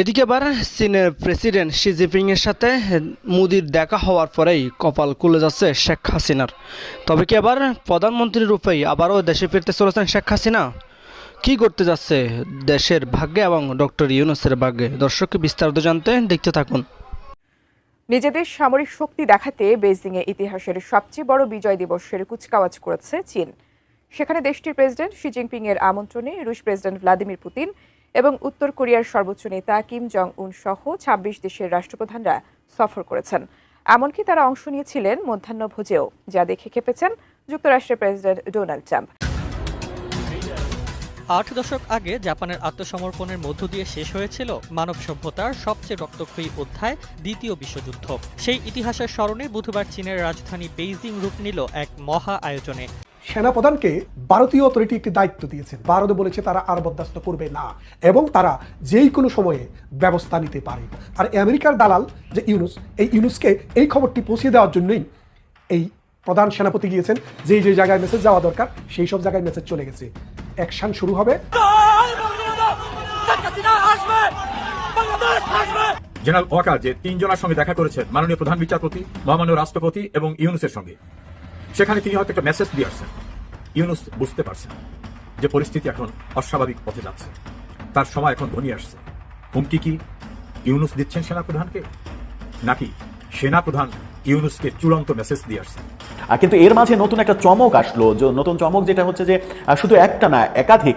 এদিকে আবার চীনের প্রেসিডেন্ট শি জিনপিং এর সাথে মোদির দেখা হওয়ার পরেই কপাল খুলে যাচ্ছে শেখ হাসিনার। তবে কি আবার প্রধানমন্ত্রী রূপেই আবারও দেশে ফিরতে চলেছেন শেখ হাসিনা? কি করতে যাচ্ছে দেশের ভাগ্যে এবং ডক্টর ইউনুসের ভাগ্যে? দর্শককে বিস্তারিত জানতে দেখতে থাকুন। নিজেদের সামরিক শক্তি দেখাতে বেইজিংয়ে ইতিহাসের সবচেয়ে বড় বিজয় দিবসের কুচকাওয়াজ করেছে চীন। সেখানে দেশটির প্রেসিডেন্ট শি জিনপিং এর আমন্ত্রণে রুশ প্রেসিডেন্ট ভ্লাদিমির পুতিন এবং উত্তর কোরিয়ার সর্বোচ্চ নেতা কিম জং উন সহ ছাব্বিশ দেশের রাষ্ট্রপ্রধানরা সফর করেছেন। এমনকি তারা অংশ নিয়েছিলেন মধ্যাহ্নভোজেও যা দেখে খেপেছেন যুক্তরাষ্ট্রের প্রেসিডেন্ট ডোনাল্ড ট্রাম্প। আট দশক আগে জাপানের আত্মসমর্পণের মধ্য দিয়ে শেষ হয়েছিল মানব সভ্যতার সবচেয়ে রক্তক্ষয়ী অধ্যায়, দ্বিতীয় বিশ্বযুদ্ধ। সেই ইতিহাসের স্মরণে বুধবার চীনের রাজধানী বেইজিং রূপ নিল এক মহা আয়োজনে। সেনাপ্রধানকে ভারতীয় অথরিটি একটি দায়িত্ব দিয়েছেন ভারত বলেছে তারা আর বরদাস্ত করবে না এবং তারা যেই কোনো সময়ে ব্যবস্থা নিতে পারে। আর আমেরিকার দালাল যে ইউনুস, এই ইউনুসকে এই খবরটি পৌঁছে দেওয়ার জন্যই এই প্রধান সেনাপতি গিয়েছেন। যেই যে জায়গায় মেসেজ যাওয়া দরকার, সেই সব জায়গায় মেসেজ চলে গেছে। অ্যাকশন শুরু হবে। জেনারেল ওয়াকার যে তিনজনের সঙ্গে দেখা করেছেন মাননীয় প্রধান বিচারপতি, মহামান্য রাষ্ট্রপতি এবং ইউনুসের সঙ্গে। সেখানে তিনি হয়তো একটা মেসেজ দিয়ে আসছেন। ইউনুস বুঝতে পারছে যে পরিস্থিতি এখন অস্বাভাবিক পথে যাচ্ছে। তার সময় এখন ধনী আসছে। হুমকি কি ইউনুস দিচ্ছেন সেনাপ্রধানকে? নাকি সেনাপ্রধান ইউনুসকে চূড়ান্ত মেসেজ দিয়ে আসছেন আহ, কিন্তু এর মাঝে নতুন একটা চমক আসলো যে নতুন চমক যেটা হচ্ছে যে শুধু একটা না একাধিক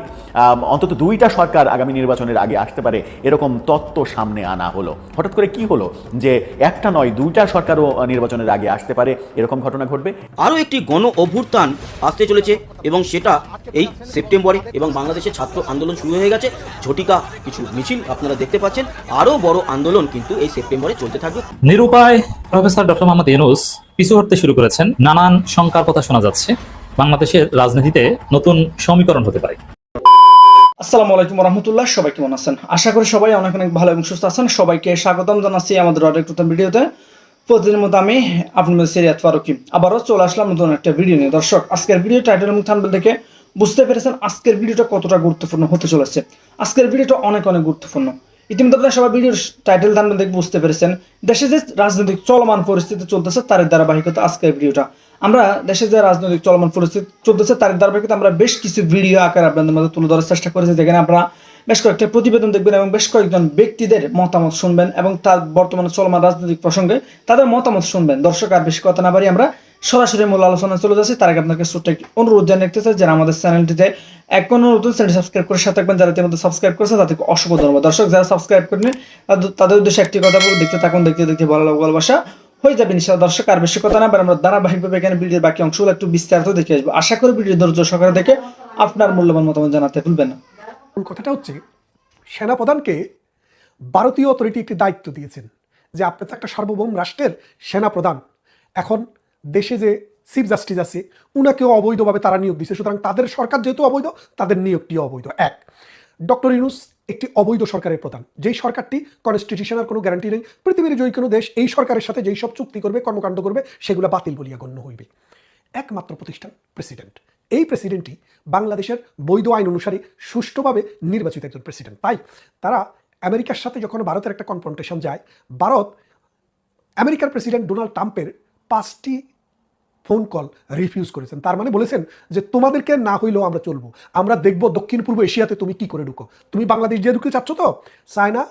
অন্তত দুইটা সরকার আগামী নির্বাচনের আগে আসতে পারে এরকম তত্ত্ব সামনে আনা হলো। হঠাৎ করে কি হলো? যে একটা নয় দুইটা সরকারও নির্বাচনের আগে আসতে পারে এরকম ঘটনা ঘটবে? আরও একটি গণ অভ্যুত্থান আসতে চলেছে এবং সেটা এই সেপ্টেম্বরে এবং বাংলাদেশের ছাত্র আন্দোলন শুরু হয়ে গেছে। ঝটিকা কিছু মিছিল আপনারা দেখতে পাচ্ছেন আরও বড় আন্দোলন কিন্তু এই সেপ্টেম্বরে চলতে থাকবে। নিরুপায় প্রফেসর ডক্টর মোহাম্মদ ইউনুস পিছু হটতে শুরু করেছেন। নানান শঙ্কার কথা শোনা যাচ্ছে। বাংলাদেশের রাজনীতিতে নতুন সমীকরণ হতে পারে। আসসালামু আলাইকুম রহমতুল্লাহ সবাই কেমন আছেন? আশা করি সবাই অনেক অনেক ভালো এবং সুস্থ আছেন। সবাইকে স্বাগতম জানাচ্ছি আমাদের আরেক নতুন ভিডিওতে। প্রতিদিনের মতো আমি আপনাদের সিরিয়াত ফারুকি। আবারও চলে আসলাম নতুন একটা ভিডিও নিয়ে। দর্শক, আজকের ভিডিও টাইটেল এবং থাম্বনেল দেখে বুঝতে পেরেছেন আজকের ভিডিওটা কতটা গুরুত্বপূর্ণ হতে চলেছে। আজকের ভিডিওটা অনেক অনেক গুরুত্বপূর্ণ। ইতিমধ্যে আপনারা সবাই ভিডিওর টাইটেল থাম্বনেল দেখে বুঝতে পেরেছেন। দেশে যে রাজনৈতিক চলমান পরিস্থিতি চলতেছে তার ধারাবাহিকতা আজকের ভিডিওটা। আমরা দেশে যে রাজনৈতিক চলমান পরিস্থিতি চলতেছে তার ধারাবাহিকতা আমরা বেশ কিছু ভিডিও আকারে আপনাদের মধ্যে তুলে ধরার চেষ্টা করেছি। যেখানে আপনারা বেশ কয়েকটা প্রতিবেদন দেখবেন এবং বেশ কয়েকজন ব্যক্তিদের মতামত শুনবেন এবং তার বর্তমানে চলমান রাজনৈতিক প্রসঙ্গে তাদের মতামত শুনবেন। দর্শক, আর বেশি কথা না বাড়ি আমরা সরাসরি মূল আলোচনা চলে যাচ্ছে। তার আগে আপনাকে ছোট্ট একটি অনুরোধ জানিয়ে রাখতে চাই, যারা আমাদের চ্যানেলটিতে এখনও নতুন চ্যানেল সাবস্ক্রাইব করে সাথে থাকবেন। যারা ইতিমধ্যে সাবস্ক্রাইব করেছে, তাদেরকে অসংখ্য ধন্যবাদ। দর্শক, যারা সাবস্ক্রাইব করেনি তাদের- উদ্দেশ্যে একটি কথা বলব। দেখতে থাকুন, দেখতে দেখতে ভালো লাগবে ভালোবাসা হয়ে যাবে নিশ্চয় দর্শক, আর বেশি কথা না আমরা ধারাবাহিকভাবে এখানে ভিডিওর বাকি অংশগুলো একটু বিস্তারিত দেখে আসব। আশা করি ভিডিও ধৈর্য সহকারে দেখে আপনার মূল্যবান মতামত জানাতে ভুলবেন না। কথাটা হচ্ছে, সেনাপ্রধানকে ভারতীয় অথরিটি একটি দায়িত্ব দিয়েছেন যে, আপনি তো একটা সার্বভৌম রাষ্ট্রের সেনাপ্রধান। এখন দেশে যে চিফ জাস্টিস আছে, উনাকেও অবৈধভাবে তারা নিয়োগ দিচ্ছে সুতরাং তাদের সরকার যেহেতু অবৈধ, তাদের নিয়োগটিও অবৈধ। এক, ডক্টর ইউনুস একটি অবৈধ সরকারের প্রধান। যেই সরকারটি কনস্টিটিউশনের কোনো গ্যারান্টি নেই, পৃথিবীর যে কোনো দেশ এই সরকারের সাথে যেই সব চুক্তি করবে, কর্মকাণ্ড করবে, সেগুলো বাতিল বলিয়া গণ্য হইবে। একমাত্র প্রতিষ্ঠান প্রেসিডেন্ট এই প্রেসিডেন্টই বাংলাদেশের বৈধ আইন অনুসারে সুষ্ঠুভাবে নির্বাচিত একজন প্রেসিডেন্ট তাই তারা আমেরিকার সাথে যখন ভারতের একটা কনফ্রন্টেশন যায়, ভারত আমেরিকার প্রেসিডেন্ট ডোনাল্ড ট্রাম্পের পাঁচটি ফোন কল রিফিউজ করেছেন। তার মানে বলেছেন যে তোমাদেরকে না হইলেও আমরা চলবো। আমরা দেখব দক্ষিণ পূর্ব এশিয়াতে তুমি কি করে ঢুকো। তুমি বাংলাদেশ যে ঢুকতে চাচ্ছ তো? চায়না,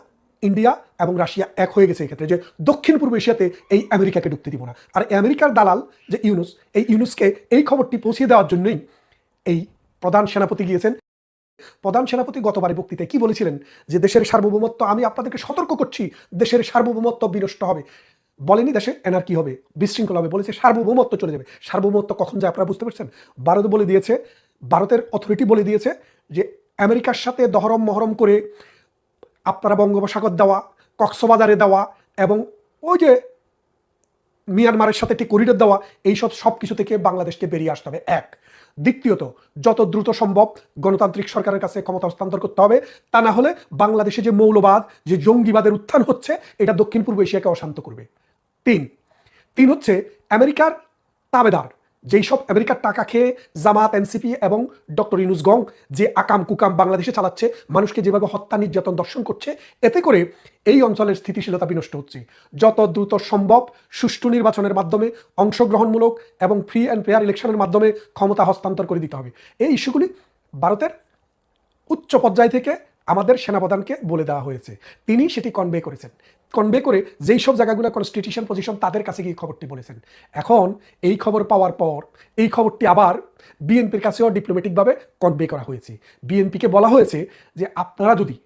ইন্ডিয়া এবং রাশিয়া এক হয়ে গেছে এক্ষেত্রে যে দক্ষিণ পূর্ব এশিয়াতে এই আমেরিকাকে ঢুকতে দিব না। আর আমেরিকার দালাল যে ইউনুস, এই ইউনুসকে এই খবরটি পৌঁছে দেওয়ার জন্যই এই প্রধান সেনাপতি গিয়েছেন। প্রধান সেনাপতি গতবারে বক্তৃতায় কি বলেছিলেন? যে দেশের সার্বভৌমত্ব, আমি আপনাদেরকে সতর্ক করছি, দেশের সার্বভৌমত্ব বিনষ্ট হবে। বলেনি দেশে, এনার কি হবে? বিশৃঙ্খল হবে বলেছে, সার্বভৌমত্ব চলে যাবে। সার্বভৌমত্ব কখন যায় আপনারা বুঝতে পারছেন? ভারত বলে দিয়েছে, ভারতের অথরিটি বলে দিয়েছে যে, আমেরিকার সাথে দহরম মহরম করে আপনারা বঙ্গোপসাগর দেওয়া, কক্সবাজারে দেওয়া এবং ওই যে মিয়ানমারের সাথে একটি করিডোর দেওয়া, এইসব সব কিছু থেকে বাংলাদেশকে বেরিয়ে আসতে হবে। এক। দ্বিতীয়ত, যত দ্রুত সম্ভব গণতান্ত্রিক সরকারের কাছে ক্ষমতা হস্তান্তর করতে হবে। তা না হলে বাংলাদেশে যে মৌলবাদ, যে জঙ্গিবাদের উত্থান হচ্ছে, এটা দক্ষিণ পূর্ব এশিয়াকে অশান্ত করবে। তিন। তিন হচ্ছে আমেরিকার তাবেদার, যেই সব আমেরিকার টাকা খেয়ে জামাত, এনসিপি এবং ডক্টর ইনুস গং যে আকাম কুকাম বাংলাদেশে চালাচ্ছে, মানুষকে যেভাবে হত্যা, নির্যাতন, দর্শন করছে, এতে করে এই অঞ্চলের স্থিতিশীলতা বিনষ্ট হচ্ছে। যত দ্রুত সম্ভব সুষ্ঠু নির্বাচনের মাধ্যমে অংশগ্রহণমূলক এবং ফ্রি অ্যান্ড ফেয়ার ইলেকশনের মাধ্যমে ক্ষমতা হস্তান্তর করে দিতে হবে। এই ইস্যুগুলি ভারতের উচ্চ পর্যায় থেকে আমাদের সেনাপ্রধানকে বলে দেওয়া হয়েছে। তিনি সেটি কনভে করেছেন। কনভে করে যেই সব জায়গাগুলো কনস্টিটিউশন পজিশন তাদের কাছে গিয়ে খবরটি বলেছেন। এখন এই খবর পাওয়ার পর, এই খবরটি আবার বিএনপির কাছেও ডিপ্লোম্যাটিকভাবে কনভে করা হয়েছে। বিএনপিকে বলা হয়েছে যে আপনারা যদি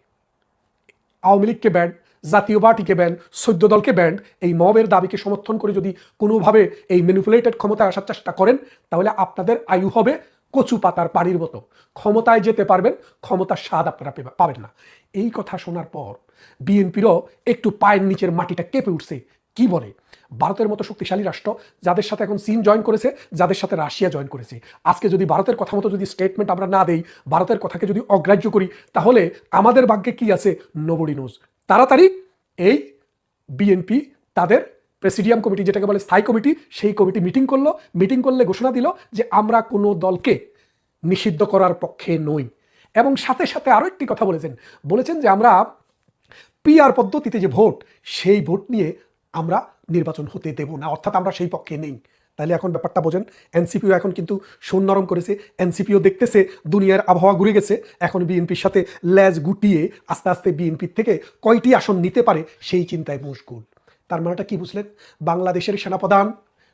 আওয়ামী লীগকে ব্যান্ড জাতীয় পার্টিকে ব্যান্ড সৈদ্য দলকে ব্যান্ড এই মবের দাবিকে সমর্থন করে যদি কোনোভাবে এই ম্যানিপুলেটেড ক্ষমতায় আসার চেষ্টা করেন, তাহলে আপনাদের আয়ু হবে কচু পাতার পানির মতো। ক্ষমতায় যেতে পারবেন, ক্ষমতার স্বাদ আপনারা পাবেন না। এই কথা শোনার পর বিএনপিরও একটু পায়ের নিচের মাটিটা কেঁপে উঠছে। কি বলে? ভারতের মতো শক্তিশালী রাষ্ট্র যাদের সাথে এখন চীন জয়েন করেছে, যাদের সাথে রাশিয়া জয়েন করেছে। আজকে যদি ভারতের কথা মতো যদি স্টেটমেন্ট আমরা না দেই, ভারতের কথাকে যদি অগ্রাহ্য করি, তাহলে আমাদের ভাগ্যে কি আছে? নোবডি নোজ তাড়াতাড়ি এই বিএনপি তাদের প্রেসিডিয়াম কমিটি যেটাকে বলে স্থায়ী কমিটি, সেই কমিটি মিটিং করল। মিটিং করলে ঘোষণা দিল যে আমরা কোনো দলকে নিষিদ্ধ করার পক্ষে নই। এবং সাথে সাথে আরও একটি কথা বলেছেন। বলেছেন যে আমরা পিআর পদ্ধতিতে যে ভোট, সেই ভোট নিয়ে আমরা নির্বাচন হতে দেব না, অর্থাৎ আমরা সেই পক্ষে নেই। তাহলে এখন ব্যাপারটা বোঝেন, এনসিপিও এখন কিন্তু সুন নরম করেছে, এনসিপিও দেখতেছে, দুনিয়ার আবহাওয়া ঘুরে গেছে। এখন বিএনপির সাথে ল্যাজ গুটিয়ে আস্তে আস্তে বিএনপির থেকে কয়টি আসন নিতে পারে সেই চিন্তায় মুশকুল তার মানেটা কি বুঝলেন? বাংলাদেশের সেনাপ্রধান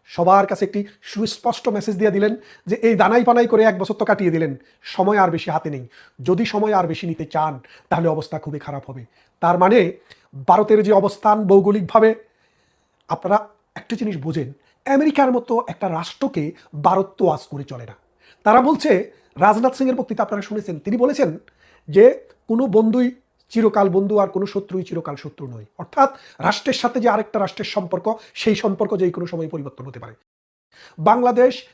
সবার কাছে একটি সুস্পষ্ট মেসেজ দিয়ে দিলেন যে, এই দানাই পানাই করে এক বছর তো কাটিয়ে দিলেন। সময় আর বেশি হাতে নেই। যদি সময় আর বেশি নিতে চান, তাহলে অবস্থা খুবই খারাপ হবে। তার মানে ভারতের যে অবস্থান ভৌগোলিকভাবে, আপনারা একটা জিনিস বোঝেন, আমেরিকার মতো একটা রাষ্ট্রকে ভারত তো আজ করে চলে না। তারা বলছে, রাজনাথ সিংয়ের বক্তৃতা আপনারা শুনেছেন। তিনি বলেছেন যে, কোনো বন্ধুই চিরকাল বন্ধু আর কোনো শত্রুই চিরকাল শত্রু নয়। অর্থাৎ রাষ্ট্রের সাথে যে আরেকটা রাষ্ট্রের সম্পর্ক, সেই সম্পর্ক যে কোনো সময় পরিবর্তন হতে পারে। বাংলাদেশ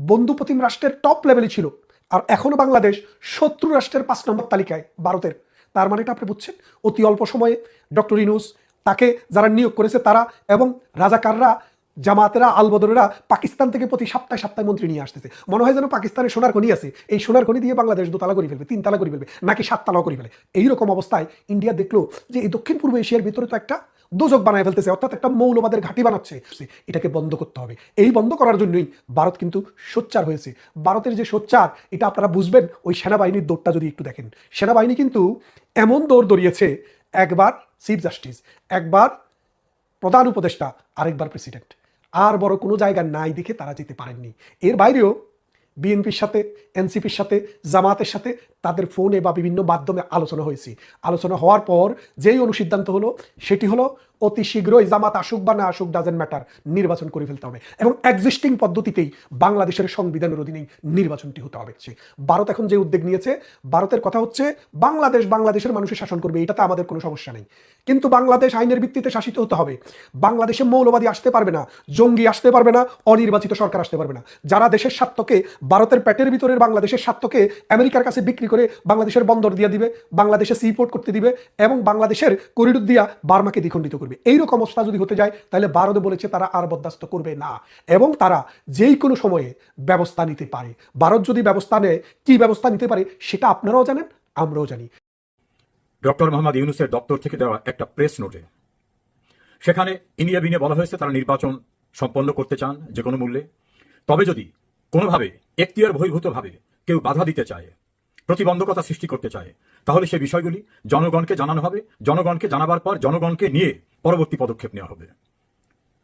বন্ধুপ্রতিম রাষ্ট্রের টপ লেভেলে ছিল। আর এখনও বাংলাদেশ শত্রু রাষ্ট্রের পাঁচ নম্বর তালিকায়, ভারতের। তার মানে এটা আপনি বুঝছেন? অতি অল্প সময়ে ডক্টর ইনুস তাকে যারা নিয়োগ করেছে তারা এবং রাজাকাররা জামাতেরা, আলবদরেরা পাকিস্তান থেকে প্রতি সপ্তাহে সপ্তাহে মন্ত্রী নিয়ে আসতেছে। মনে হয় যেন পাকিস্তানে সোনার খনি আছে। এই সোনার খনি দিয়ে বাংলাদেশ দোতলা করে ফেলবে, তিনতলা করে ফেলবে, নাকি সাত সাততলাও করে ফেলে। এইরকম অবস্থায় ইন্ডিয়া দেখল যে এই দক্ষিণ পূর্ব এশিয়ার ভিতরে তো একটা দোজক বানায় ফেলতেছে, অর্থাৎ একটা মৌলবাদের ঘাঁটি বানাচ্ছে। এটাকে বন্ধ করতে হবে। এই বন্ধ করার জন্যই ভারত কিন্তু সোচ্চার হয়েছে। ভারতের যে সোচ্চার, এটা আপনারা বুঝবেন, ওই সেনাবাহিনীর দৌড়টা যদি একটু দেখেন। সেনাবাহিনী কিন্তু এমন দৌড় দৌড়িয়েছে, একবার চিফ জাস্টিস, একবার প্রধান উপদেষ্টা, আরেকবার প্রেসিডেন্ট। আর বড় কোনো জায়গা নাই দেখে তারা যেতে পারেননি। এর বাইরেও বিএনপির সাথে, এনসিপির সাথে, জামাতের সাথে তাদের ফোনে বা বিভিন্ন মাধ্যমে আলোচনা হয়েছে। আলোচনা হওয়ার পর যেই অনুসিদ্ধান্ত হলো, সেটি হলো অতি শীঘ্রই জামাত আসুক বা না আসুক ডাজেন্ট ম্যাটার নির্বাচন করে ফেলতে হবে। এবং এক্সিস্টিং পদ্ধতিতেই বাংলাদেশের সংবিধানের অধীনেই নির্বাচনটি হতে হবে। ভারত এখন যে উদ্যোগ নিয়েছে, ভারতের কথা হচ্ছে বাংলাদেশ, বাংলাদেশের মানুষের শাসন করবে, এটাতে আমাদের কোনো সমস্যা নেই। কিন্তু বাংলাদেশ আইনের ভিত্তিতে শাসিত হতে হবে। বাংলাদেশে মৌলবাদী আসতে পারবে না, জঙ্গি আসতে পারবে না, অনির্বাচিত সরকার আসতে পারবে না। যারা দেশের স্বার্থকে, ভারতের পেটের ভিতরের বাংলাদেশের স্বার্থকে, আমেরিকার কাছে বিক্রি করে বাংলাদেশের বন্দর দিয়ে দিবে, বাংলাদেশে সিপোর্ট করতে দিবে এবং বাংলাদেশের করিডোর দিয়া বার্মাকে দ্বিখণ্ডিত করবে। এইরকম অবস্থা যদি হতে যায়, তাহলে ভারত বলেছে তারা আর বরদাস্ত করবে না এবং তারা যেই কোনো সময়ে ব্যবস্থা নিতে পারে। ভারত যদি ব্যবস্থা নেয়, কি ব্যবস্থা নিতে পারে সেটা আপনারাও জানেন, আমরাও জানি। ডক্টর মোহাম্মদ ইউনুসের দপ্তর থেকে দেওয়া একটা প্রেস নোটে, সেখানে ইনিয়ে বিনে বলা হয়েছে তারা নির্বাচন সম্পন্ন করতে চান যে কোনো মূল্যে। তবে যদি কোনোভাবে এখতিয়ার বহির্ভূতভাবে কেউ বাধা দিতে চায় প্রতিবন্ধকতা সৃষ্টি করতে চায়। তাহলে সে বিষয়গুলি জনগণকে জানানো হবে, জনগণকে জানাবার পর জনগণকে নিয়ে পরবর্তী পদক্ষেপ নেওয়া হবে।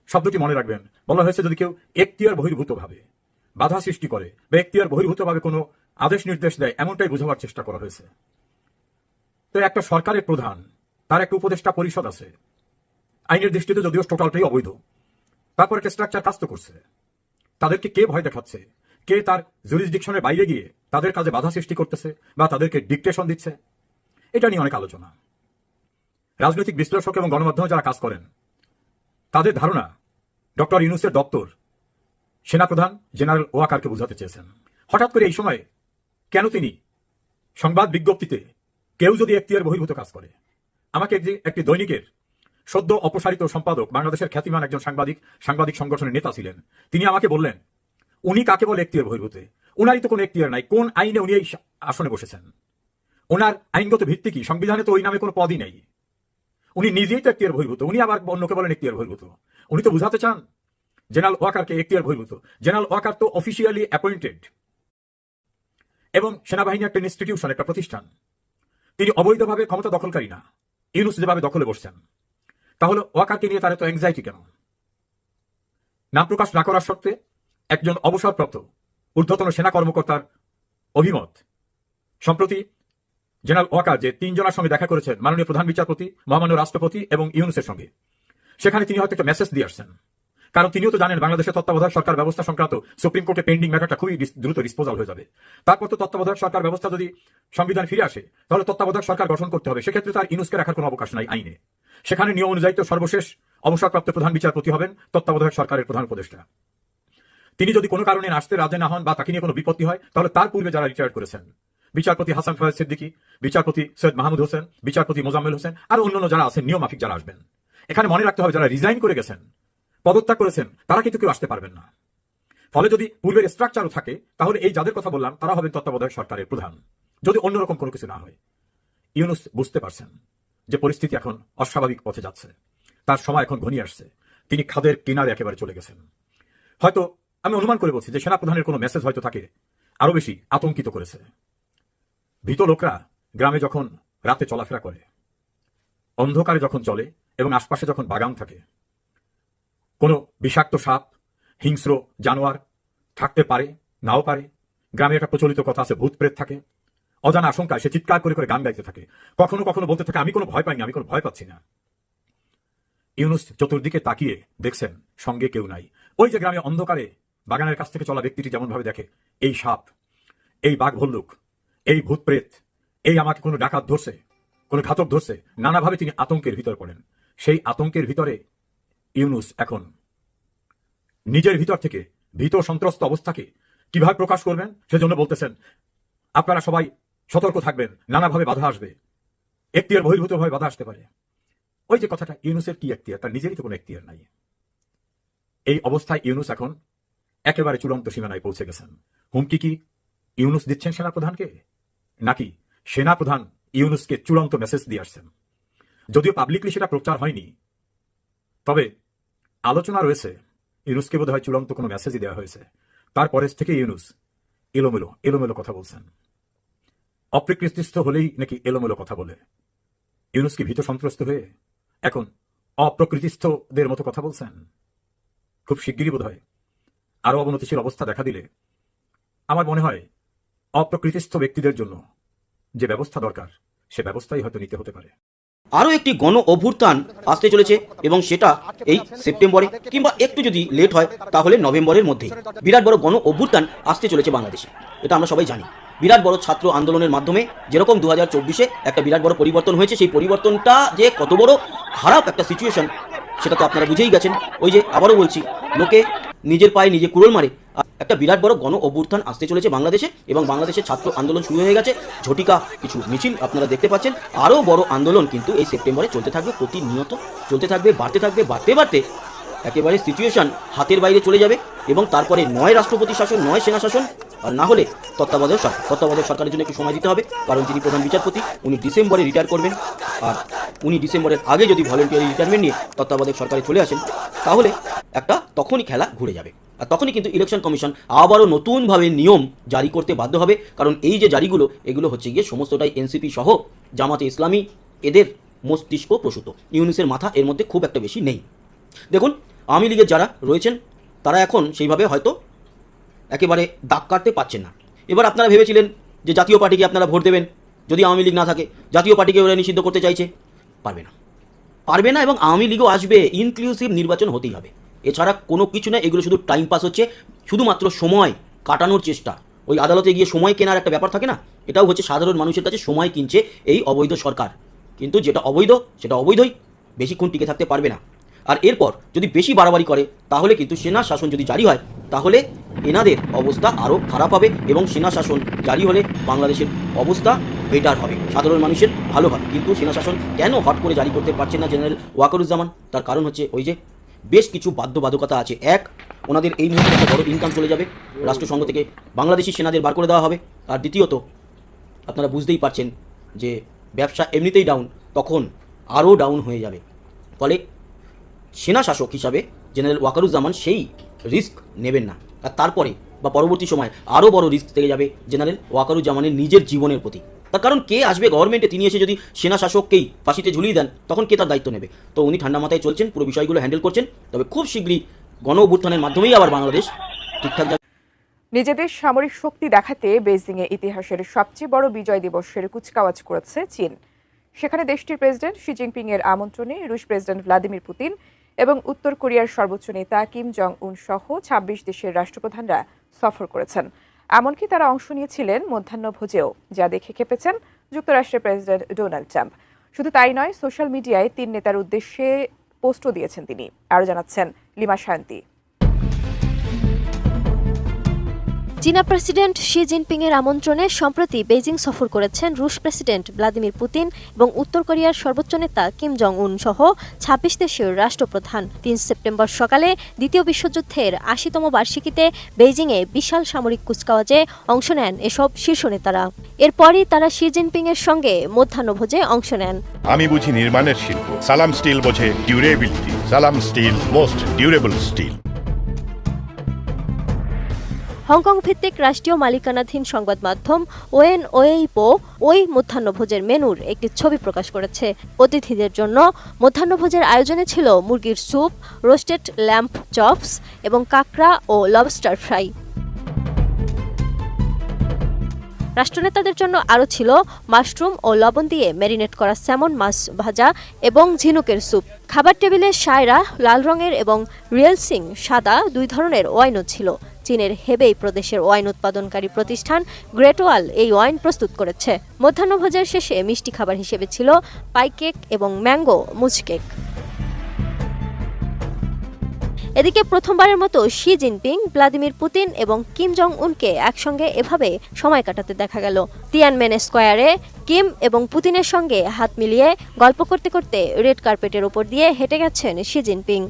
শব্দটি মনে রাখবেন, বলা হয়েছে যদি কেউ এখতিয়ার বহির্ভূতভাবে বাধা সৃষ্টি করে বা এখতিয়ার বহির্ভূতভাবে কোনো আদেশ নির্দেশ দেয়, এমনটাই বোঝাবার চেষ্টা করা হয়েছে। তো একটা সরকারের প্রধান, তার একটা উপদেষ্টা পরিষদ আছে। আইনের দৃষ্টিতে যদিও টোটালটাই অবৈধ, তারপর একটা স্ট্রাকচার কাজ তো করছে। তাদেরকে কে ভয় দেখাচ্ছে? কে তার জুরিসডিকশনের বাইরে গিয়ে তাদের কাজে বাধা সৃষ্টি করতেছে বা তাদেরকে ডিকটেশন দিচ্ছে? এটা নিয়ে অনেক আলোচনা। রাজনৈতিক বিশ্লেষক এবং গণমাধ্যমে যারা কাজ করেন, তাদের ধারণা ডক্টর ইউনুসের দপ্তর সেনাপ্রধান জেনারেল ওয়াকারকে বোঝাতে চেয়েছেন। হঠাৎ করে এই সময়ে কেন তিনি সংবাদ বিজ্ঞপ্তিতে কেউ যদি এখতিয়ার বহির্ভূত কাজ করে? আমাকে একটি দৈনিকের সদ্য অপসারিত সম্পাদক, বাংলাদেশের খ্যাতিমান একজন সাংবাদিক সাংবাদিক সংগঠনের নেতা ছিলেন, তিনি আমাকে বললেন উনি কাকে বলে এখতিয়ার বহির্ভূত? উনারই তো কোনো এখতিয়ার নাই। কোন আইনে উনি এই আসনে বসেছেন? ওনার আইনগত ভিত্তি কি? সংবিধানে তো ওই নামে কোনো পদই নেই। উনি নিজেই তো এখতিয়ার বহির্ভূত। উনি আবার অন্যকে বলেন এখতিয়ার বহির্ভূত। উনি তো বুঝাতে চান? জেনারেল ওয়াকারকে এখতিয়ার বহির্ভূত। জেনারেল ওয়াকার তো অফিসিয়ালি অ্যাপয়েন্টেড এবং সেনাবাহিনী একটা ইনস্টিটিউশন একটা প্রতিষ্ঠান। তিনি অবৈধভাবে ক্ষমতা দখলকারী না। ইউনুস যেভাবে দখলে বসছেন। তাহলে ওয়াকারকে নিয়ে তার তো অ্যাংজাইটি কেন? নাম প্রকাশ না করার সত্ত্বে একজন অবসরপ্রাপ্ত ঊর্ধ্বতন সেনা কর্মকর্তার অভিমত। সম্প্রতি জেনারেল ওয়াকার যে তিনজনের সঙ্গে দেখা করেছেন মাননীয় প্রধান বিচারপতি, মহামান্য রাষ্ট্রপতি এবং ইউনুসের সঙ্গে, সেখানে তিনি হয়তো একটা মেসেজ দিয়ে আসছেন। কারণ তিনিও তো জানেন বাংলাদেশের তত্ত্বাবধায়ক সরকার ব্যবস্থা সংক্রান্ত সুপ্রিম কোর্টে পেন্ডিং ম্যাটারটা খুবই দ্রুত ডিসপোজাল হয়ে যাবে। তারপর তো তত্ত্বাবধায়ক সরকার ব্যবস্থা যদি সংবিধান ফিরে আসে, তাহলে তত্ত্বাবধায়ক সরকার গঠন করতে হবে। সেক্ষেত্রে তার ইনুসকে রাখার কোনো অবকাশ নাই আইনে। সেখানে নিয়ম অনুযায়ী তো সর্বশেষ অবসরপ্রাপ্ত প্রধান বিচারপতি হবেন তত্ত্বাবধায়ক সরকারের প্রধান উপদেষ্টা। তিনি যদি কোনো কারণে আসতে রাজে না হন বা তাকে নিয়ে কোনো বিপত্তি হয়, তাহলে তার পূর্বে যারা রিটায়ার্ড করেছেন, বিচারপতি হাসান ফয়েজ সিদ্দিকী, বিচারপতি সৈয়দ মাহমুদ হোসেন, বিচারপতি মোজাম্মেল হোসেন, আর অন্যান্য যারা আছেন নিয়ম মাফিক যারা আসবেন। এখানে মনে রাখতে হবে যারা রিজাইন করে গেছেন, পদত্যাগ করেছেন, তারা কিন্তু কেউ আসতে পারবেন না। ফলে যদি পূর্বের স্ট্রাকচারও থাকে, তাহলে এই যাদের কথা বললাম, তারা হবেন তত্ত্বাবধায়ক সরকারের প্রধান, যদি অন্যরকম কোনো কিছু না হয়। ইউনুস বুঝতে পারছেন যে পরিস্থিতি এখন অস্বাভাবিক পথে যাচ্ছে। তার সময় এখন ঘনিয়ে আসছে। তিনি খাদের কিনারে একেবারে চলে গেছেন। হয়তো আমি অনুমান করে বলছি যে সেনাপ্রধানের কোনো মেসেজ হয়তো তাকে আরও বেশি, আতঙ্কিত করেছে। ভীত লোকরা গ্রামে যখন রাতে চলাফেরা করে, অন্ধকারে যখন চলে এবং আশপাশে যখন বাগান থাকে, কোনো বিষাক্ত সাপ, হিংস্র জানোয়ার থাকতে পারে, নাও পারে, গ্রামে একটা প্রচলিত কথা আছে ভূত প্রেত থাকে। অজানা আশঙ্কায় সে চিৎকার করে করে গান গাইতে থাকে। কখনো কখনো বলতে থাকে, আমি কোনো ভয় পাইনি, আমি কোনো ভয় পাচ্ছি না। ইউনুস চতুর্দিকে তাকিয়ে দেখছেন, সঙ্গে কেউ নাই। ওই যে গ্রামে অন্ধকারে বাগানের কাছ থেকে চলা ব্যক্তিটি যেমন ভাবে দেখে, এই সাপ, এই বাঘ ভল্লুক, এই ভূত প্রেত, এই আমাকে কোনো ডাকাত ধরছে, কোনো ঘাতক ধরছে, নানাভাবে তিনি আতঙ্কের ভিতর পড়েন। সেই আতঙ্কের ভিতরে ইউনুস এখন নিজের ভিতর থেকে ভীত সন্ত্রস্ত অবস্থাকে কীভাবে প্রকাশ করবেন সেজন্য বলতেছেন, আপনারা সবাই সতর্ক থাকবেন, নানাভাবে বাধা আসবে এখতিয়ার বহির্ভূতভাবে বাধা আসতে পারে। ওই যে কথাটা, ইউনুসের কি এখতিয়ার? তার নিজেরই তো কোনো এখতিয়ার নাই। এই অবস্থায় ইউনুস এখন একেবারে চূড়ান্ত সীমানায় পৌঁছে গেছেন। হুমকি কি ইউনুস দিচ্ছেন সেনাপ্রধানকে? নাকি সেনাপ্রধান ইউনুসকে চূড়ান্ত মেসেজ দিয়ে আসছেন? যদিও পাবলিকলি সেটা প্রচার হয়নি, তবে আলোচনা রয়েছে। ইউনুসকে বোধ হয় চূড়ান্ত কোনো মেসেজই দেওয়া হয়েছে। তারপরে থেকে ইউনুস এলোমেলো এলোমেলো কথা বলছেন। অপ্রকৃতিস্থ হলেই নাকি এলোমেলো কথা বলে। ইউনুস কি ভীত সন্ত্রস্ত হয়ে এখন অপ্রকৃতিস্থদের মতো কথা বলছেন? খুব শিগগিরই বোধ হয় আরও অবনতিশীল অবস্থা দেখা দিলে আমার মনে হয় অপ্রকৃতিস্থ ব্যক্তিদের জন্য যে ব্যবস্থা দরকার, সে ব্যবস্থাই হয়তো নিতে হতে পারে। আরও একটি গণ অভ্যুত্থান আসতে চলেছে এবং সেটা এই সেপ্টেম্বরে কিংবা একটু যদি লেট হয়, তাহলে নভেম্বরের মধ্যেই। বিরাট বড় গণ অভ্যুত্থান আসতে চলেছে বাংলাদেশে, এটা আমরা সবাই জানি। বিরাট বড় ছাত্র আন্দোলনের মাধ্যমে যেরকম দু হাজার একটা বিরাট বড় পরিবর্তন হয়েছে, সেই পরিবর্তনটা যে কত বড় খারাপ একটা সিচুয়েশন সেটা তো আপনারা বুঝেই গেছেন। ওই যে আবারও বলছি, লোকে নিজের পায়ে নিজে কুড়োল মারে। একটা বিরাট বড় গণ অভ্যুত্থান আসতে চলেছে বাংলাদেশে এবং বাংলাদেশের ছাত্র আন্দোলন শুরু হয়ে গেছে। ঝটিকা কিছু মিছিল আপনারা দেখতে পাচ্ছেন। আরও বড় আন্দোলন কিন্তু এই সেপ্টেম্বরে চলতে থাকবে, প্রতিনিয়ত চলতে থাকবে, বাড়তে থাকবে, বাড়তে বাড়তে একেবারে সিচুয়েশন হাতের বাইরে চলে যাবে এবং তারপরে নয় রাষ্ট্রপতি শাসন, নয় সেনা শাসন আর না হলে তত্ত্বাবধায়ক সরকার তত্ত্বাবধায়ক সরকারের জন্য একটু সময় দিতে হবে, কারণ তিনি প্রধান বিচারপতি, উনি ডিসেম্বরে রিটায়ার করবেন। আর উনি ডিসেম্বরের আগে যদি ভলেন্টিয়ারি রিটায়ারমেন্ট নিয়ে তত্ত্বাবধায়ক সরকারে চলে আসেন, তাহলে একটা তখনই খেলা ঘুরে যাবে। আর তখনই কিন্তু ইলেকশন কমিশন আবারও নতুনভাবে নিয়ম জারি করতে বাধ্য হবে, কারণ এই যে জারিগুলো, এগুলো হচ্ছে গিয়ে সমস্তটাই এনসিপি সহ জামাতে ইসলামী, এদের মস্তিষ্ক প্রসূত। ইউনিসের মাথা এর মধ্যে খুব একটা বেশি নেই। দেখুন, আওয়ামী লীগের যারা রয়েছেন, তারা এখন সেইভাবে হয়তো একেবারে দাগ কাটতে পারছেন না। এবার আপনারা ভেবেছিলেন যে জাতীয় পার্টিকে আপনারা ভোট দেবেন, যদি আওয়ামী লীগ না থাকে। জাতীয় পার্টিকে ওরা নিষিদ্ধ করতে চাইছে। পারবে না। পারবে না এবং আওয়ামী লীগও আসবে। ইনক্লুসিভ নির্বাচন হতেই হবে। এছাড়া কোনো কিছু না, এগুলো শুধু টাইম পাস হচ্ছে। শুধুমাত্র সময় কাটানোর চেষ্টা। ওই আদালতে গিয়ে সময় কেনার একটা ব্যাপার থাকে না? এটাও হচ্ছে সাধারণ মানুষের কাছে সময় কিনছে এই অবৈধ সরকার। কিন্তু যেটা অবৈধ, সেটা অবৈধই। বেশিক্ষণ টিকে থাকতে পারবে না। আর এরপর যদি বেশি বাড়াবাড়ি করে, তাহলে কিন্তু সেনা শাসন যদি জারি হয়, তাহলে এনাদের অবস্থা আরও খারাপ হবে এবং সেনা শাসন জারি হলে বাংলাদেশের অবস্থা বেটার হবে। সাধারণ মানুষের ভালো হবে। কিন্তু সেনা শাসন কেন হট করে জারি করতে পারছেন না জেনারেল ওয়াকারুজ্জামান? তার কারণ হচ্ছে ওই যে বেশ কিছু বাধ্যবাধকতা আছে। এক, ওনাদের এই মুহূর্তে বড় ইনকাম চলে যাবে। রাষ্ট্রসংঘ থেকে বাংলাদেশি সেনাদের বার করে দেওয়া হবে। আর দ্বিতীয়ত, আপনারা বুঝতেই পারছেন যে ব্যবসা এমনিতেই ডাউন তখন আরও ডাউন হয়ে যাবে। ফলে সেনা শাসক হিসাবে জেনারেল ওয়াকারুজ্জামান সেই রিস্ক নেবেন না। আর তারপরে বা পরবর্তী সময় আরও বড় রিস্ক থেকে যাবে জেনারেল ওয়াকারুজ্জামানের নিজের জীবনের প্রতি। তার কারণ কে আসবে গভর্নমেন্টে? তিনি এসে যদি সেনা শাসককেই ফাঁসিতে ঝুলিয়ে দেন, তখন কে তার দায়িত্ব নেবে? তো উনি ঠান্ডা মাথায় চলছেন, পুরো বিষয়গুলো হ্যান্ডেল করছেন। তবে খুব শীঘ্রই গণ অভ্যুত্থানের মাধ্যমেই আবার বাংলাদেশ ঠিকঠাক নিজেদের সামরিক শক্তি দেখাতে বেইজিংয়ে ইতিহাসের সবচেয়ে বড় বিজয় দিবসের কুচকাওয়াজ করেছে চীন। সেখানে দেশটির প্রেসিডেন্ট শি জিনপিং এর আমন্ত্রণে রুশ প্রেসিডেন্ট ভ্লাদিমির পুতিন এবং উত্তর কোরিয়ার সর্বোচ্চ নেতা কিম জং উন সহ ছাব্বিশ দেশের রাষ্ট্রপ্রধানরা সফর করেছেন। এমনকি তারা অংশ নিয়েছিলেন মধ্যাহ্নভোজেও যা দেখে খেপেছেন যুক্তরাষ্ট্রের প্রেসিডেন্ট ডোনাল্ড ট্রাম্প। শুধু তাই নয়, সোশ্যাল মিডিয়ায় তিন নেতার উদ্দেশ্যে পোস্টও দিয়েছেন তিনি। আরও জানাচ্ছেন লিমা শান্তি। চীনা প্রেসিডেন্ট শি জিনপিং এর আমন্ত্রণে সম্প্রতি বেইজিং সফর করেছেন রুশ প্রেসিডেন্ট ভ্লাদিমির পুতিন এবং উত্তর কোরিয়ার সর্বোচ্চ নেতা কিম জং উন সহ ছাব্বিশ দেশের রাষ্ট্রপ্রধান। তিন সেপ্টেম্বর সকালে দ্বিতীয় বিশ্বযুদ্ধের আশিতম বার্ষিকীতে বেইজিংয়ে বিশাল সামরিক কুচকাওয়াজে অংশ নেন এসব শীর্ষ নেতারা। এরপরই তারা শি জিনপিং এর সঙ্গে মধ্যাহ্নভোজে অংশ নেন। আমি বুঝি নির্মাণের শিল্প। সালাম স্টিল বোঝে durability. Salam steel, most durable steel. Hong Kong ভিত্তিক রাষ্ট্রীয় মালিকানাধীন সংবাদ মাধ্যম ওয়েন ওয়েইপো ওই মধ্যাহ্নভোজের মেনুর একটি ছবি প্রকাশ করেছে। অতিথিদের জন্য মধ্যাহ্নভোজের আয়োজনে ছিল মুরগির স্যুপ, রোস্টেড ল্যাম্প চপস এবং কাঁকড়া ও লবস্টার ফ্রাই। রাষ্ট্রনেতাদের জন্য আরও ছিল মাশরুম ও লবণ দিয়ে ম্যারিনেট করা স্যামন মাছ ভাজা এবং ঝিনুকের স্যুপ। খাবার টেবিলে সায়রা, লাল রঙের এবং রিয়েল সিং সাদা দুই ধরনের ওয়াইনও ছিল। চীনের হেবেই প্রদেশের ওয়াইন উৎপাদনকারী প্রতিষ্ঠান গ্রেটওয়াল এই ওয়াইন প্রস্তুত করেছে। মধ্যাহ্নভোজের শেষে মিষ্টি খাবার হিসেবে ছিল পাই কেক এবং ম্যাঙ্গো মুজ কেক এদিকে প্রথমবারের মতো শি জিনপিং, ভ্লাদিমির পুতিন এবং কিম জং উনকে একসঙ্গে এভাবে সময় কাটাতে দেখা গেল। তিয়ানমেন স্কোয়ারে কিম এবং পুতিনের সঙ্গে হাত মিলিয়ে গল্প করতে করতে রেড কার্পেটের ওপর দিয়ে হেঁটে গেছেন শি জিনপিং।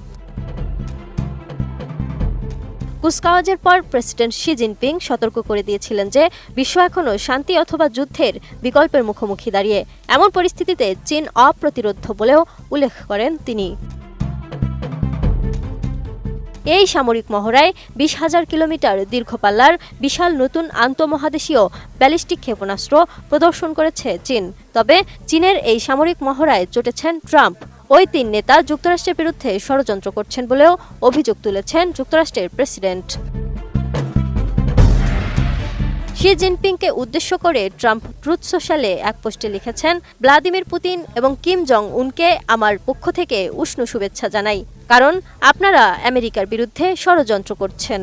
কুচকাওয়াজের পর প্রেসিডেন্ট শি জিনপিং সতর্ক করে দিয়েছিলেন যে বিশ্ব এখনও শান্তি অথবা যুদ্ধের বিকল্পের মুখোমুখি দাঁড়িয়ে। এমন পরিস্থিতিতে চীন অপ্রতিরোধ বলেও উল্লেখ করেন তিনি। এই সামরিক মহড়ায় বিশ হাজার কিলোমিটার দীর্ঘপাল্লার বিশাল নতুন আন্তঃমহাদেশীয় ব্যালিস্টিক ক্ষেপণাস্ত্র প্রদর্শন করেছে চীন। তবে চীনের এই সামরিক মহড়ায় চটেছেন ট্রাম্প। ওই তিন নেতা যুক্তরাষ্ট্রের বিরুদ্ধে ষড়যন্ত্র করছেন বলেও অভিযোগ তুলেছেন যুক্তরাষ্ট্রের প্রেসিডেন্ট। শি জিনপিংকে উদ্দেশ্য করে ট্রাম্প ট্রুথ সোশ্যালে এক পোস্টে লিখেছেন, ভ্লাদিমির পুতিন এবং কিম জং উনকে আমার পক্ষ থেকে উষ্ণ শুভেচ্ছা জানাই, কারণ আপনারা আমেরিকার বিরুদ্ধে ষড়যন্ত্র করছেন।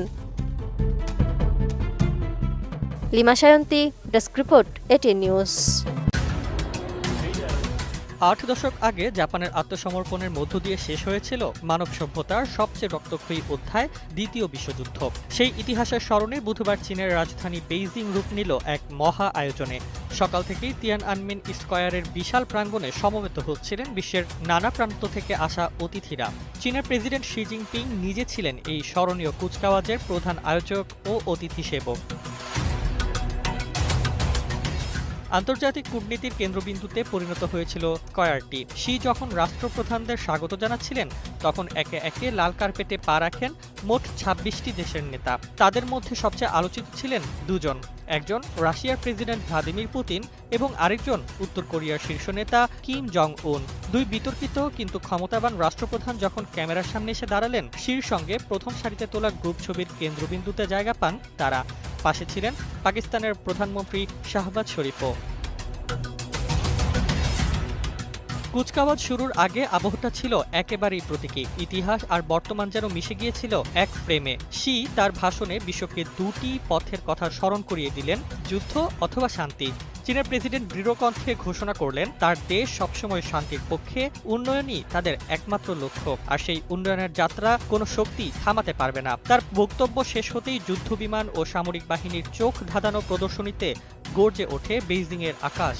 Lima Sayanti, desk report ATN News. আট দশক আগে জাপানের আত্মসমর্পণের মধ্য দিয়ে শেষ হয়েছিল মানব সভ্যতার সবচেয়ে রক্তক্ষয়ী অধ্যায়, দ্বিতীয় বিশ্বযুদ্ধ। সেই ইতিহাসের স্মরণে বুধবার চীনের রাজধানী বেইজিং রূপ নিল এক মহা আয়োজনে। সকাল থেকেই তিয়ান আনমিন স্কয়ারের বিশাল প্রাঙ্গণে সমবেত হচ্ছিলেন বিশ্বের নানা প্রান্ত থেকে আসা অতিথিরা। চীনের প্রেসিডেন্ট শি জিনপিং নিজে ছিলেন এই স্মরণীয় কুচকাওয়াজের প্রধান আয়োজক ও অতিথি সেবক আন্তর্জাতিক কূটনীতির কেন্দ্রবিন্দুতে পরিণত হয়েছিল কয়ারটি। শি যখন রাষ্ট্রপ্রধানদের স্বাগত জানাচ্ছিলেন, তখন একে একে লাল কার্পেটে পা রাখেন মোট ছাব্বিশটি দেশের নেতা। তাদের মধ্যে সবচেয়ে আলোচিত ছিলেন দুজন। একজন রাশিয়ার প্রেসিডেন্ট ভ্লাদিমির পুতিন এবং আরেকজন উত্তর কোরিয়ার শীর্ষ নেতা কিম জং উন দুই বিতর্কিত কিন্তু ক্ষমতাবান রাষ্ট্রপ্রধান যখন ক্যামেরার সামনে এসে দাঁড়ালেন, শির সঙ্গে প্রথম সারিতে তোলা গ্রুপ ছবির কেন্দ্রবিন্দুতে জায়গা পান তারা। পাশে ছিলেন পাকিস্তানের প্রধানমন্ত্রী শাহবাজ শরীফও। কুচকাওয়াজ শুরুর আগে আবহটা ছিল একেবারেই প্রতীকী। ইতিহাস আর বর্তমান যেন মিশে গিয়েছিল এক প্রেমে শি তার ভাষণে বিশ্বকে দুটি পথের কথা স্মরণ করিয়ে দিলেন, যুদ্ধ অথবা শান্তি। চীনের প্রেসিডেন্ট দৃঢ়কণ্ঠে ঘোষণা করলেন, তার দেশ সবসময় শান্তির পক্ষে, উন্নয়নই তাদের একমাত্র লক্ষ্য। আর সেই উন্নয়নের যাত্রা কোনো শক্তি থামাতে পারবে না। তার বক্তব্য শেষ হতেই যুদ্ধবিমান ও সামরিক বাহিনীর চোখ ধাঁধানো প্রদর্শনীতে গর্জে ওঠে বেইজিংয়ের আকাশ।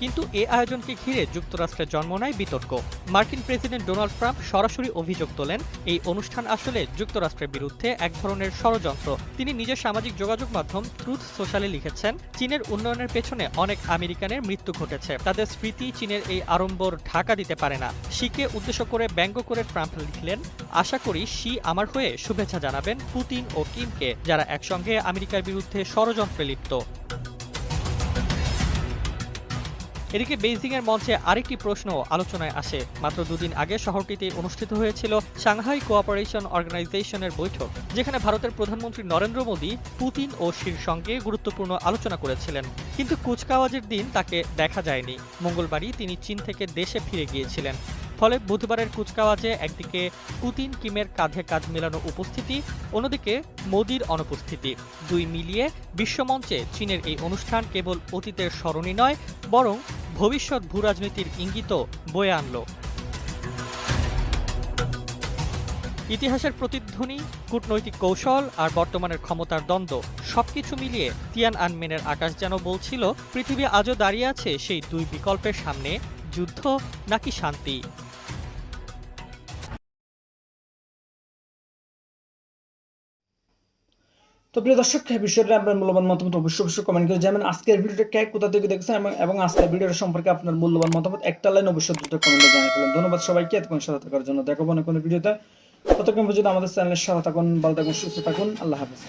কিন্তু এ আয়োজনকে ঘিরে যুক্তরাষ্ট্রে জন্ম নেয় বিতর্ক। মার্কিন প্রেসিডেন্ট ডোনাল্ড ট্রাম্প সরাসরি অভিযোগ তোলেন, এই অনুষ্ঠান আসলে যুক্তরাষ্ট্রের বিরুদ্ধে এক ধরনের ষড়যন্ত্র। তিনি নিজের সামাজিক যোগাযোগ মাধ্যম ট্রুথ সোশ্যালে লিখেছেন, চীনের উন্নয়নের পেছনে অনেক আমেরিকানের মৃত্যু ঘটেছে। তাদের স্মৃতি চীনের এই আড়ম্বর ঢাকা দিতে পারে না। শিকে উদ্দেশ্য করে ব্যঙ্গ করে ট্রাম্প লিখলেন, আশা করি শি আমার হয়ে শুভেচ্ছা জানাবেন পুতিন ও কিমকে, যারা একসঙ্গে আমেরিকার বিরুদ্ধে ষড়যন্ত্রে লিপ্ত। এদিকে বেইজিংয়ের মঞ্চে আরেকটি প্রশ্ন আলোচনায় আসে। মাত্র দুদিন আগে শহরটিতে অনুষ্ঠিত হয়েছিল সাংহাই কোঅপারেশন অর্গানাইজেশনের বৈঠক, যেখানে ভারতের প্রধানমন্ত্রী নরেন্দ্র মোদী, পুতিন ও শির সঙ্গে গুরুত্বপূর্ণ আলোচনা করেছিলেন। কিন্তু কুচকাওয়াজের দিন তাকে দেখা যায়নি। মঙ্গলবারই তিনি চীন থেকে দেশে ফিরে গিয়েছিলেন। ফলে বুধবারের কুচকাওয়াজে একদিকে পুতিন, কিমের কাঁধে কাঁধ মেলানো উপস্থিতি, অন্যদিকে মোদির অনুপস্থিতি। দুই মিলিয়ে বিশ্বমঞ্চে চীনের এই অনুষ্ঠান কেবল অতীতের স্মরণই নয়, বরং ভবিষ্যৎ ভূরাজনীতির ইঙ্গিতও বয়ে আনলো। ইতিহাসের প্রতিধ্বনি, কূটনৈতিক কৌশল আর বর্তমানের ক্ষমতার দ্বন্দ্ব, সবকিছু মিলিয়ে তিয়ান আনমেনের আকাশ যেন বলছিল, পৃথিবী আজও দাঁড়িয়ে আছে সেই দুই বিকল্পের সামনে, যুদ্ধ নাকি শান্তি। তো প্রিয় দর্শক বিষয়টা আপনার মূল্যবান মতামত অবশ্যই অবশ্যই কমেন্ট করে জানাবেন। আজকের ভিডিওটা কে, কোথা থেকে দেখছেন এবং এবং আজকের ভিডিওটা সম্পর্কে আপনার মূল্যবান মতামত একটা লাইন অবশ্যই দ্রুত কমেন্টে জানিয়ে ফেলেন। ধন্যবাদ সবাইকে, এতক্ষণ সাথে থাকার জন্য। দেখাবো না কোনো ভিডিওতে। ততক্ষণ পর্যন্ত আমাদের চ্যানেলের সাথে থাকুন, ভালো থাকুন, সুস্থ থাকুন। আল্লাহ হাফিজ।